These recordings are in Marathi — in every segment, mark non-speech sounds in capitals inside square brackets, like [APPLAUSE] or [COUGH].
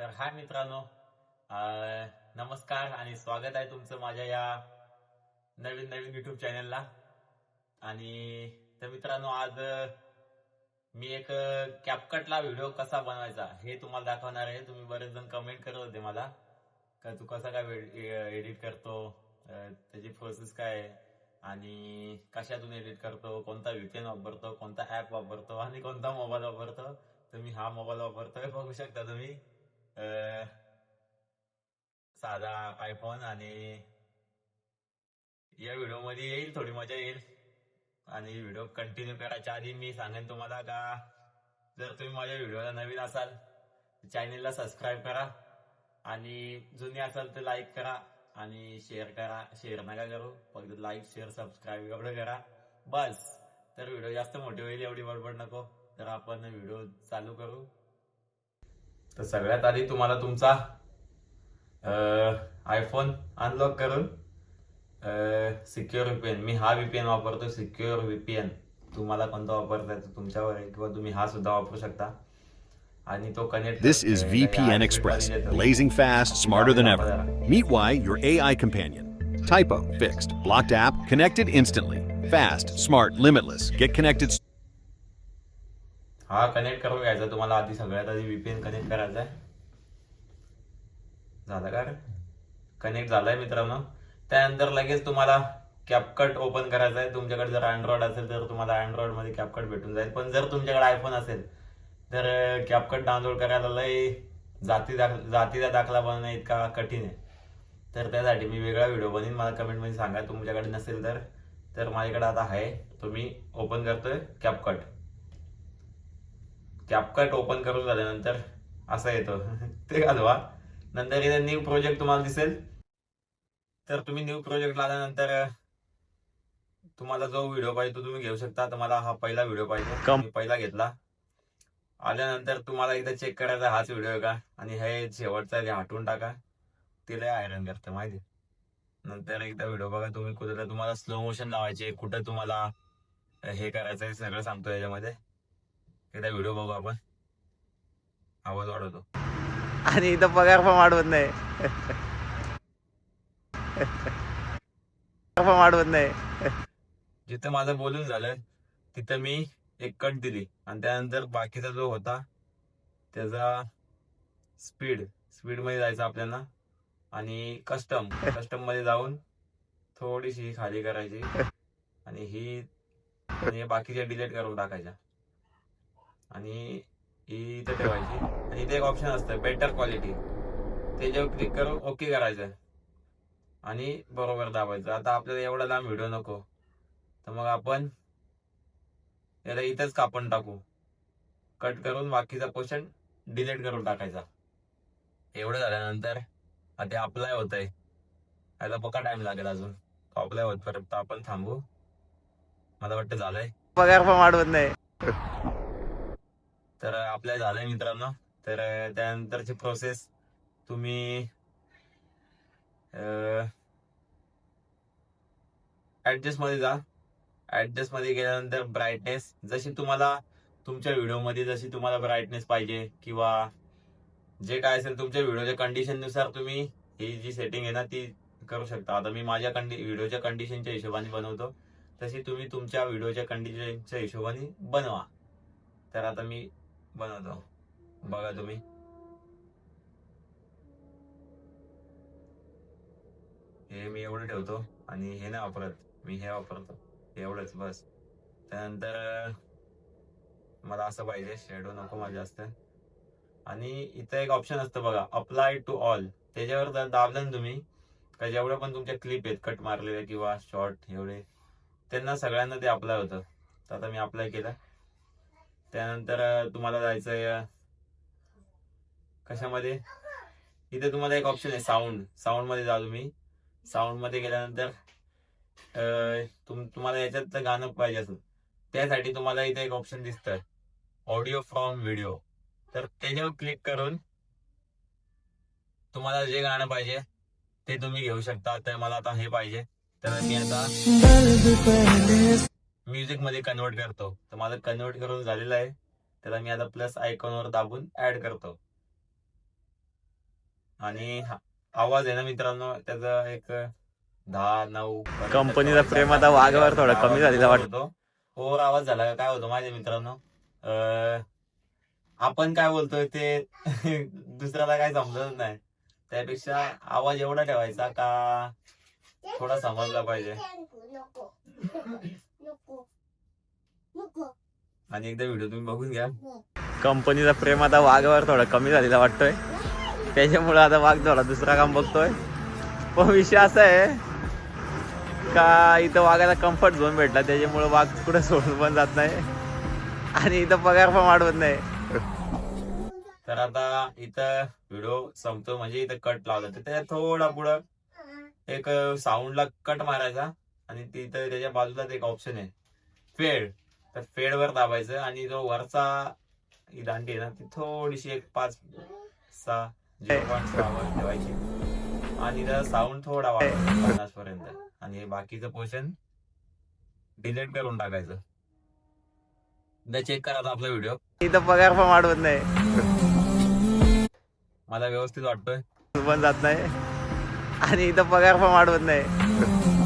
तर हाय मित्रांनो नमस्कार आणि स्वागत आहे तुमचं माझ्या या नवीन नवीन युट्यूब चॅनलला आणि तर मित्रांनो आज मी एक कॅपकटला व्हिडिओ कसा बनवायचा हे तुम्हाला दाखवणार आहे. तुम्ही बरेच जण कमेंट करत होते मला का तू कसा काय एडिट करतो त्याची प्रोसेस काय आहे आणि कशातून एडिट करतो कोणता व्हीपीएन वापरतो कोणता ऍप वापरतो आणि कोणता मोबाईल वापरतो. तुम्ही हा मोबाईल वापरतोय बघू शकता तुम्ही. साधा आयफोन आणि या व्हिडिओमध्ये येईल थोडी मजा येईल आणि व्हिडिओ कंटिन्यू करायच्या आधी मी सांगेन तुम्हाला का जर तुम्ही माझ्या व्हिडिओला नवीन असाल चॅनेलला सबस्क्राईब करा आणि जुनी असाल तर लाईक करा आणि शेअर करा शेअर नका करू फक्त लाईक शेअर सबस्क्राईब एवढं करा बस तर व्हिडिओ जास्त मोठी होईल एवढी बडबड नको तर आपण व्हिडिओ चालू करू तर सगळ्यात आधी तुम्हाला तुमचा आयफोन अनलॉक करून सिक्युअर व्हीपीएन मी हा व्हीपीएन वापरतो सिक्युअर व्हीपीएन तुम्हाला कोणता वापरता येतो तुमच्यावर आहे किंवा तुम्ही हा सुद्धा वापरू शकता आणि तो connect This is VPN Express, blazing fast, smarter than ever. Meet Y, your AI companion. Typo, fixed. Blocked app, connected instantly. Fast, smart, limitless. Get connected हा कनेक्ट करून घ्यायचा. तुम्हाला आधी सगळ्यात आधी व्हीपीएन कनेक्ट करायचा आहे. झालं का कनेक्ट झालाय मित्रांनो. त्यानंतर लगेच तुम्हाला कॅपकट ओपन करायचं आहे. तुमच्याकडे जर अँड्रॉइड असेल तर तुम्हाला अँड्रॉइडमध्ये कॅपकट भेटून जाईल. पण जर तुमच्याकडे आयफोन असेल तर कॅपकट डाउनलोड करायला लय जाती दाख जातीचा दाखला बनवणं इतका कठीण आहे. तर त्यासाठी मी वेगळा व्हिडिओ बनवीन. मला कमेंटमध्ये सांगा. तुमच्याकडे नसेल तर तर माझ्याकडे आता आहे. तो मी ओपन करतोय कॅपकट कॅपकट ओपन करून झाल्यानंतर असं येतं. ते घालवा. नंतर इथे न्यू प्रोजेक्ट तुम्हाला दिसेल. तर तुम्ही न्यू प्रोजेक्ट आल्यानंतर तुम्हाला जो व्हिडिओ पाहिजे तो तुम्ही घेऊ शकता. तर मला हा पहिला व्हिडिओ पाहिजे. पहिला घेतला. आल्यानंतर तुम्हाला एकदा चेक करायचा हाच व्हिडिओ आहे का? आणि हे शेवटचा हटवून टाका. तिला आयरन करतं माहिती नंतर एकदा व्हिडिओ बघा तुम्ही कुठे तुम्हाला स्लो मोशन लावायचे. कुठं तुम्हाला हे करायचं सगळं सांगतो याच्यामध्ये. एकदा व्हिडिओ बघू आपण. आवाज वाढवतो. आणि इथं पगार पण वाढवत नाही. पगार पण वाढवत नाही. जिथं माझं बोलून झालं तिथं मी एक कट दिली. आणि त्यानंतर बाकीचा जो होता त्याचा स्पीड स्पीडमध्ये जायचं आपल्याला. आणि कस्टम कस्टममध्ये जाऊन थोडीशी खाली करायची. आणि ही आणि हे बाकीच्या डिलीट करून टाकायच्या. आणि ही इथं ठेवायची. आणि इथे एक ऑप्शन असतं बेटर क्वालिटी त्याच्यावर क्लिक करून ओके करायचं. आणि बरोबर दाबायचं. आता आपल्याला एवढा लांब व्हिडिओ नको. तर मग आपण याला इथंच कापून टाकू. कट करून बाकीचा पोर्शन डिलीट करून टाकायचा. एवढं झाल्यानंतर आता अप्लाय होत आहे याला बघा टाइम लागेल अजून. अप्लाय होत पर्यंत आपण थांबू. मला वाटतं झालंय. पगार पण वाढवत नाही. तर आपल्या झालंय मित्रांनो. तर त्यानंतरची प्रोसेस तुम्ही ऍडजस्टमध्ये जा. ऍडजस्टमध्ये गेल्यानंतर ब्राईटनेस जशी तुम्हाला तुमच्या व्हिडिओमध्ये जशी तुम्हाला ब्राईटनेस पाहिजे किंवा जे काय असेल तुमच्या व्हिडिओच्या कंडिशननुसार तुम्ही ही जी सेटिंग आहे ना ती करू शकता. आता मी माझ्या कंडि व्हिडिओच्या कंडिशनच्या हिशोबाने बनवतो. तशी तुम्ही तुमच्या व्हिडिओच्या कंडिशनच्या हिशोबाने बनवा. तर आता मी बनवतो बघा तुम्ही. हे मी एवढं ठेवतो आणि हे नाही वापरत. मी हे वापरतो. एवढंच बस. त्यानंतर मला असं पाहिजे. शेडो नको मला जास्त. आणि इथं एक ऑप्शन असतं बघा. अप्लाय टू ऑल त्याच्यावर जर दाबलं ना तुम्ही का जेवढे पण तुमच्या क्लिप आहेत कट मारलेले किंवा शॉर्ट एवढे त्यांना सगळ्यांना ते अप्लाय होतं. तर आता मी अप्लाय केलं. त्यानंतर तुम्हाला जायचंय कशामध्ये? इथे तुम्हाला एक ऑप्शन आहे साऊंड साऊंडमध्ये जा तुम्ही. साऊंडमध्ये गेल्यानंतर तुम तुम्हाला याच्यात गाणं पाहिजे असेल त्यासाठी तुम्हाला इथे एक ऑप्शन दिसतं ऑडिओ फ्रॉम व्हिडिओ तर त्याच्यावर क्लिक करून तुम्हाला जे गाणं पाहिजे ते तुम्ही घेऊ शकता. तर मला आता हे पाहिजे. तर मी आता म्युझिकमध्ये कन्वर्ट करतो. तर माझं कन्वर्ट करून झालेलं आहे. त्याला मी आता प्लस आयकॉनवर दाबून ऍड करतो. आणि हा- आवाज आहे ना मित्रांनो त्याचा एक दहा नऊ कंपनीचा. प्रेम आता वाघावर थोडा कमी झालेला वाटतो. ओव्हर आवाज झाला का? काय होतं माझ्या मित्रांनो? अं, आपण काय बोलतोय ते [LAUGHS] दुसऱ्याला काय समजत नाही. त्यापेक्षा आवाज एवढा ठेवायचा का थोडा समजला पाहिजे. नको. नको. नको आणि एकदा व्हिडिओ तुम्ही बघून घ्या. कंपनीचा प्रेम आता वाघावर थोडा कमी झालेला वाटतोय. त्याच्यामुळे आता वाघ थोडा दुसरा काम बघतोय. पण विषय असा आहे का इथं वाघाला कम्फर्ट झोन भेटला त्याच्यामुळे वाघ कुठे सोडून पण जात नाही. आणि इथं पगार पण वाढवत नाही. तर आता इथं व्हिडिओ संपतो म्हणजे इथं कट लावला. तर त्याच्या थोडा पुढं एक साऊंडला कट मारायचा. आणि तिथं त्याच्या बाजूलाच एक ऑप्शन आहे. फेड तर फेड वर दाबायचं आणि जो वरचा ही दांडी आहे ना ती थोडीशी एक पाच सहा झिरो पॉईंट ठेवायची. आणि त्याचा साऊंड थोडा वाढवायचा पन्नास पर्यंत. आणि हे बाकीचं पोर्शन डिलीट करून टाकायचं. एकदा चेक करा आपला व्हिडिओ इथं पगार पण वाढवत नाही. मला व्यवस्थित वाटतोय. पण जात नाही. आणि इथं पगार पण वाढवत नाही.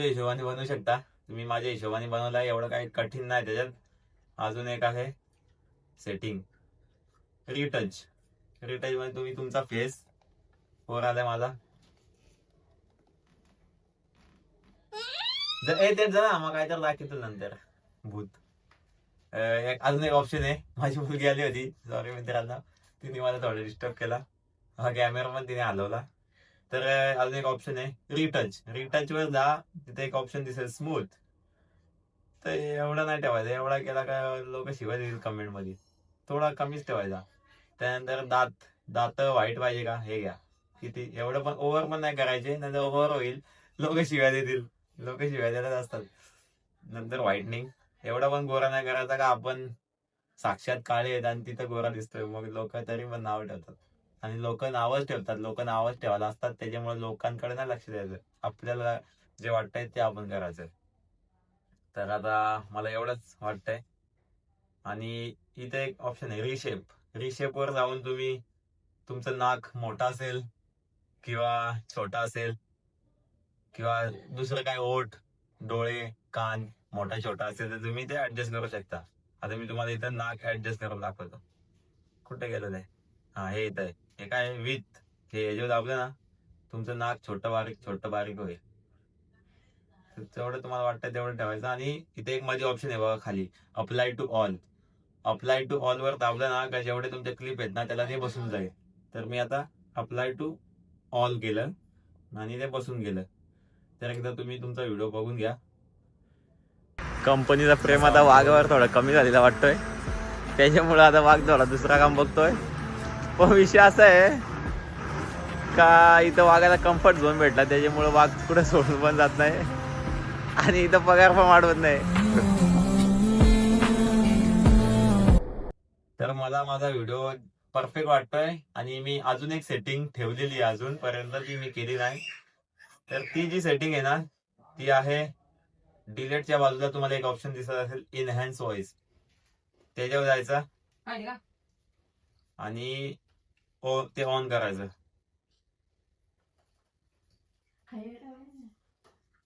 तुमच्या हिशोबाने बनवू शकता. तुम्ही माझ्या हिशोबाने बनवला एवढं काही कठीण नाही त्याच्यात. अजून एक आहे सेटिंग रिटच रिटच मध्ये तुम्ही तुमचा फेस वर आलाय माझा. ए जरा मग काय तर दाखवतो नंतर. भूत. एक अजून एक ऑप्शन आहे. माझी मुलगी आली होती. सॉरी मित्रांना. तिने मला थोडं डिस्टर्ब केला. हा कॅमेरा पण तिने हलवला. तर अजून एक ऑप्शन आहे. रिटच रिटच वर जा. तिथे एक ऑप्शन दिसेल स्मूथ तर एवढा नाही ठेवायचा. एवढा केला का लोक शिवाय देतील कमेंटमध्ये. थोडा कमीच ठेवायचा. त्यानंतर दात. दात व्हाईट पाहिजे का? हे घ्या. किती? एवढं पण ओव्हर पण नाही करायचे. नंतर ओव्हर होईल. लोक शिवाय देतील लोक शिवाय देतच असतात. नंतर व्हाईटनिंग एवढा पण गोरा नाही करायचा का? आपण साक्षात काळे आहेत आणि तिथं गोरा दिसतोय. मग लोक तरी पण नाव ठेवतात. आणि लोक नावच ठेवतात लोक नावच ठेवायला असतात त्याच्यामुळे लोकांकडे नाही लक्ष द्यायचं. आपल्याला जे वाटतंय ते आपण करायचं. तर आता मला एवढंच वाटतंय. आणि इथे एक ऑप्शन आहे रिशेप रिशेप वर जाऊन तुम्ही तुमचं नाक मोठा असेल किंवा छोटा असेल किंवा दुसरं काय ओठ डोळे कान मोठा छोटा असेल तर तुम्ही ते ऍडजस्ट करू शकता. आता मी तुम्हाला इथं नाक ऍडजस्ट करून दाखवतो. कुठे गेलो ते हा हे इथं आहे. हे काय विथ? हे याच्यावर दाबलं ना तुमचं नाक छोटं बारीक छोटं बारीक होईल. तेवढं तुम्हाला वाटतं तेवढं ठेवायचं आणि इथे एक माझी ऑप्शन आहे बघा खाली. Apply to all apply to all वर दाबलं ना का जेवढे तुमचे क्लिप आहेत ना त्याला ते बसून जाईल. तर मी आता अप्लाय टू ऑल केलं आणि ते बसून गेलं. तर एकदा तुम्ही तुमचा व्हिडिओ बघून घ्या. कंपनीचा प्रेम आता वाघावर थोडा कमी झालेला वाटतोय. त्याच्यामुळे आता वाघ थोडा दुसरा काम बघतोय. [LAUGHS] पण विषय असा आहे का इथं वाघाला कम्फर्ट झोन भेटला त्याच्यामुळे वाघ कुठे सोडून पण जात नाही. आणि इथं पगार पण वाढवत नाही. तर मला माझा व्हिडिओ परफेक्ट वाटतोय आणि मी अजून एक सेटिंग ठेवलेली आहे अजूनपर्यंत ती मी केली नाही. तर ती जी सेटिंग आहे ना ती आहे डिलेटच्या बाजूला तुम्हाला एक ऑप्शन दिसत असेल इनहॅन्स व्हॉइस त्याच्यावर जायचं. आणि ते ऑन करायचं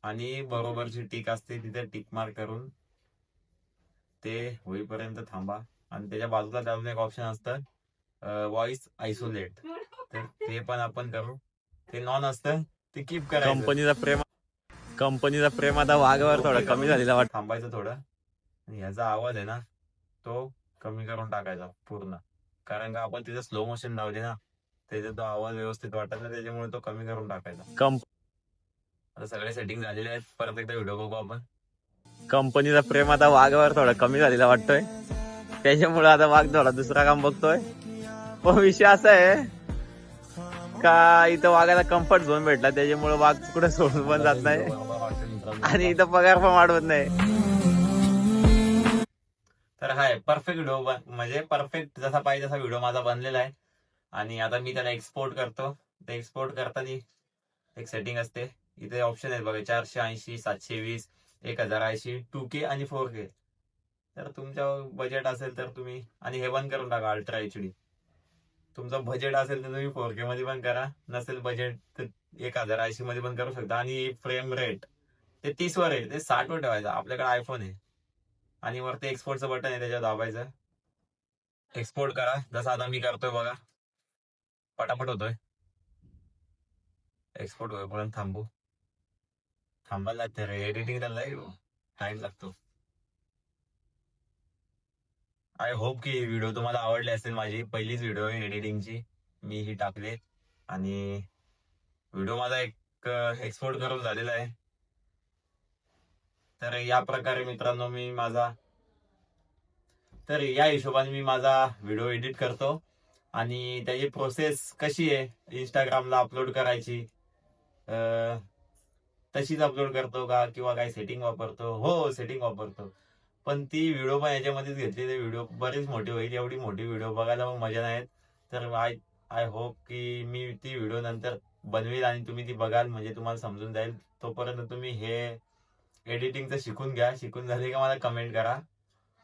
आणि बरोबरची टिक असते तिथे टिक मार्क करून ते होईपर्यंत थांबा. आणि त्याच्या बाजूला अजून एक ऑप्शन असतं व्हॉइस आयसोलेट तर ते पण आपण करू. ते नॉन असतं ते कीप करायचं. कंपनीचा प्रेम कंपनीचा प्रेम आता वाघावर थोडा कमी झालेला वाटत. थांबायचं थोडं. आणि ह्याचा आवाज आहे ना तो कमी करून टाकायचा पूर्ण. कारण का आपण तिथे स्लो मोशन लावले ना त्याचा तो आवाज व्यवस्थित वाटत नाही त्याच्यामुळे तो कमी करून टाकायचा. कंप आता सगळे सेटिंग झालेले आहेत परत एकदा व्हिडिओ बघू आपण. कंपनीचा प्रेम आता वाघावर थोडा कमी झालेला वाटतोय. त्याच्यामुळे आता वाघ थोडा दुसरा काम बघतोय. पण विषय असा आहे का इथं वाघाला कम्फर्ट झोन भेटला त्याच्यामुळे वाघ कुठे सोडून पण जात नाही. आणि इथं पगार पण वाढवत नाही. तर हाय परफेक्ट व्हिडिओ म्हणजे परफेक्ट जसा पाहिजे तसा व्हिडिओ माझा बनलेला आहे. आणि आता मी त्याला एक्सपोर्ट करतो. ते एक्सपोर्ट करताना एक सेटिंग असते. इथे ऑप्शन आहेत बघा चारशे ऐंशी सातशे वीस एक हजार ऐंशी टू के आणि फोर के तर तुमच्या बजेट असेल तर तुम्ही आणि हे बंद करून टाका अल्ट्रा एच डी तुमचं बजेट असेल तर तुम्ही फोर के मध्ये पण करा. नसेल बजेट तर एक हजार ऐंशी मध्ये पण करू शकता. आणि फ्रेम रेट ते तीस वर आहे. ते साठ वर ठेवायचं. आपल्याकडे आयफोन आहे. आणि वरती एक्सपोर्टचं बटन आहे त्याच्यावर दाबायचं. एक्सपोर्ट करा. जसं आता मी करतोय बघा. पटापट होतोय. एक्सपोर्ट होईपर्यंत थांबू. थांबायला लागते रे एडिटिंग लय टाइम लागतो. आय होप की व्हिडिओ तुम्हाला आवडले असेल माझी. पहिलीच व्हिडिओ आहे एडिटिंगची मी ही टाकले. आणि व्हिडिओ माझा एक एक्सपोर्ट करून झालेला आहे. तर या प्रकारे मित्रांनो मी माझा तर या हिशोबाने मी माझा व्हिडिओ एडिट करतो. आणि त्याची प्रोसेस कशी आहे? इंस्टाग्रामला अपलोड करायची तशीच अपलोड करतो का? किंवा काही सेटिंग वापरतो? हो, हो सेटिंग वापरतो. पण ती व्हिडिओ पण याच्यामध्येच घेतली. ते व्हिडिओ बरीच मोठी होईल. एवढी मोठी व्हिडिओ बघायला पण मजा नाही तर आय आय होप की मी ती व्हिडिओ नंतर बनवेल आणि तुम्ही ती बघाल. म्हणजे तुम्हाला समजून जाईल. तोपर्यंत तुम्ही हे एडिटिंगचं शिकून घ्या. शिकून झाले का मला कमेंट करा.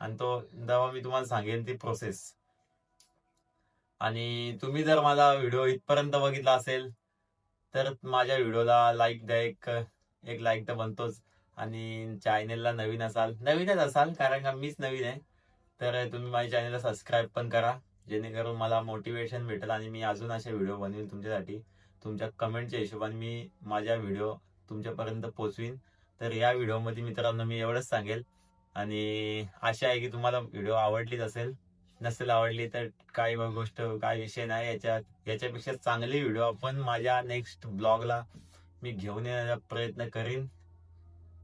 आणि तो तेव्हा मी तुम्हाला सांगेन ती प्रोसेस आणि तुम्ही जर माझा व्हिडिओ इथपर्यंत बघितला असेल तर माझ्या व्हिडिओला लाईक द्या. एक एक लाईक तर बनतोच. आणि चॅनेलला नवीन असाल नवीनच असाल कारण का मीच नवीन आहे. तर तुम्ही माझ्या चॅनेलला सबस्क्राईब पण करा. जेणेकरून मला मोटिवेशन भेटेल आणि मी अजून असे व्हिडिओ बनवीन तुमच्यासाठी. तुमच्या कमेंटच्या हिशोबाने मी माझ्या व्हिडिओ तुमच्यापर्यंत पोचवीन. तर या व्हिडिओमध्ये मित्रांनो मी एवढंच सांगेल. आणि आशा आहे की तुम्हाला व्हिडिओ आवडलीच असेल. नसेल आवडली तर काही गोष्ट काय विषय नाही याच्यात. याच्यापेक्षा चांगली व्हिडिओ आपण माझ्या नेक्स्ट ब्लॉगला मी घेऊन येण्याचा प्रयत्न करीन.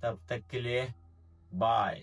तब तक के लिए बाय